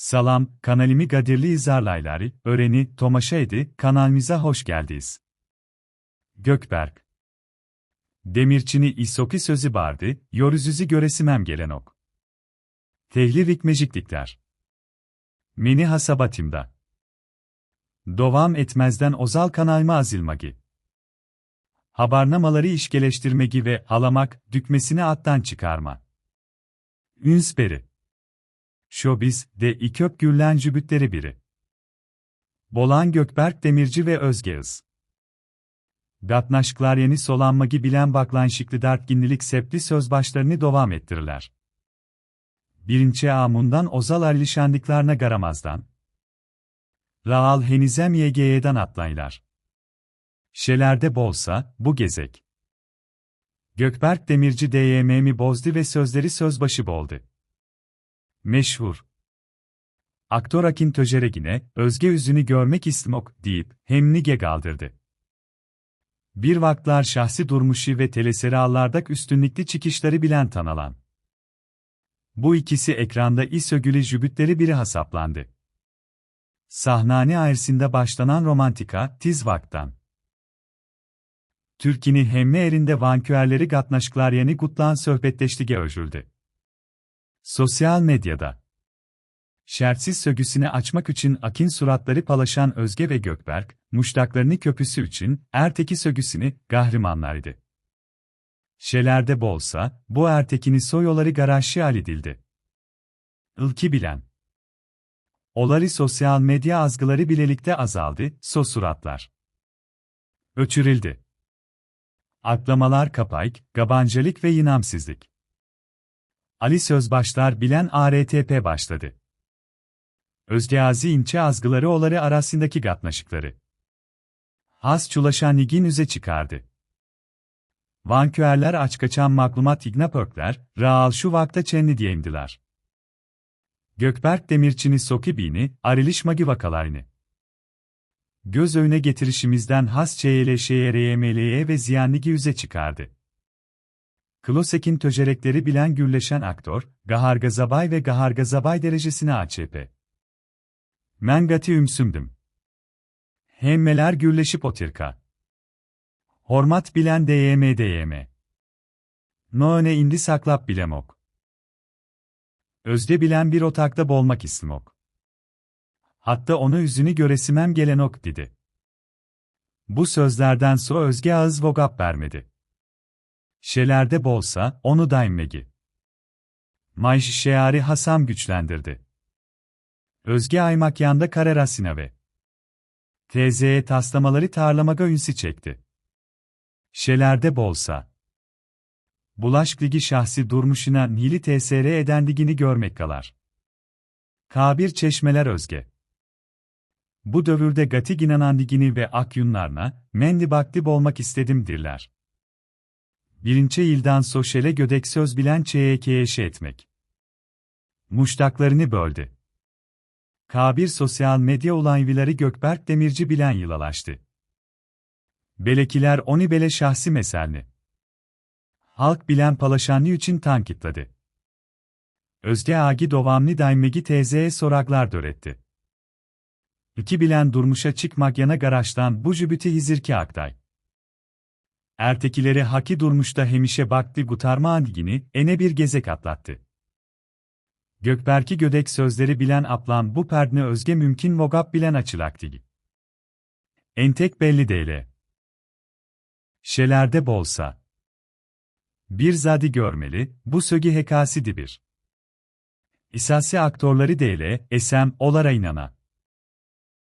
Salam, kanalimi Gadirli izarlayları, öğreni, tomaşa edi, kanalimize hoş geldiniz. Gökberk. Demirçini isoki sözü bardı, yoruzüzü göresimem gelen ok. Tehli rikmeciklikler. Meni hasabatimda. Dovam etmezden ozal kanalma azilmagi. Habarnamaları işgeleştirmegi ve halamak, dükmesini attan çıkarma. Ünsperi. Şobiz, de İköp Gürlen Jübütleri biri. Bolan Gökberk Demirci ve Özgeğız. Gatnaşklar yeni solanmagi bilen baklan şikli dartginlilik sepli sözbaşlarını devam ettirirler. Birinci amundan ozal arlişandiklarına garamazdan. Raal henizem YG'den atlaylar. Şelerde bolsa, bu gezek. Gökberk Demirci DYM'mi bozdu ve sözleri sözbaşı boldu. Meşhur. Aktör Akin Töjeregine, özge yüzünü görmek istemok deyip, hem nige kaldırdı. Bir vaklar şahsi durmuşu ve teleseriallardak üstünlükli çıkışları bilen tanalan. Bu ikisi ekranda isögülü jübütleri biri hasaplandı. Sahnane ayrısında başlanan romantika, tiz vaktan. Türkini hemme erinde vanküerleri gatnaşklar yeni gutlan sohbetleştige özüldü. Sosyal medyada Şertsiz sögüsünü açmak için akin suratları palaşan Özge ve Gökberk, muştaklarını köpüsü için, erteki sögüsünü, gahrimanlardı. Şelerde bolsa, bu ertekini soyoları garajı halledildi. Ilki bilen. Olari sosyal medya azgıları bilelikte azaldı, so suratlar. Öçürüldü. Aklamalar kapayk, gabancılık ve yinamsizlik. Ali Sözbaşlar bilen ARTP başladı. Özgeazi inçe azgıları oları arasındaki gatnaşıkları. Has çulaşan ligin üze çıkardı. Vanküerler aç kaçan maklumat ignapörkler, raal şu vakta çenli diyemdiler. Gökberk Demirçini Sokibini, Ariliş Magi vakalarını. Göz önüne getirişimizden has ÇYLŞYRYML'ye ve ziyanligi yüze çıkardı. Klosek'in töcerekleri bilen gürleşen aktör, Gaharga Zabay ve Gaharga Zabay derecesine AÇP. Mengati ümsümdüm. Hemmeler gürleşip otirka. Hormat bilen DYM DYM. Noone indi saklap bilemok. Özde bilen bir otakta bolmak istimok. Hatta onu yüzünü göresimem gelen ok dedi. Bu sözlerden sonra Özge ağız vogap vermedi. Şelerde bolsa, onu daimmegi. Mayş Şeari Hasan güçlendirdi. Özge Aymakyanda Karerasina ve TZ'ye taslamaları tarlamaga ünsi çekti. Şelerde bolsa. Bulaşk Ligi şahsi durmuşuna Nili TSR edendigini görmek kalar. Kabir Çeşmeler Özge. Bu dövürde Gati Ginanandigini ve Akyunlarna, Mendi Baktib olmak istedim dirler birinci ildan soşele gödek söz bilen çeyekeye etmek. Muştaklarını böldü. Kabir sosyal medya olayvileri Gökberk Demirci bilen yılalaştı. Belekiler oni bele şahsi meselni. Halk bilen palaşanlı için tankitladı. Özge agi dovamni daimegi teyzeye soraglar döretti. İki bilen durmuşa çıkmak yana garaştan bu jübüti hizirki aktay. Ertekileri haki durmuşta hemişe baktı gutarma andigini, ene bir gezek atlattı. Gökberki gödek sözleri bilen aplan bu perdne özge mümkün vogap bilen açılaktı. Entek belli değil. Şelerde bolsa. Bir zadi görmeli, bu sögi hekasi bir. İsasi aktorları değil, esem, olara inana.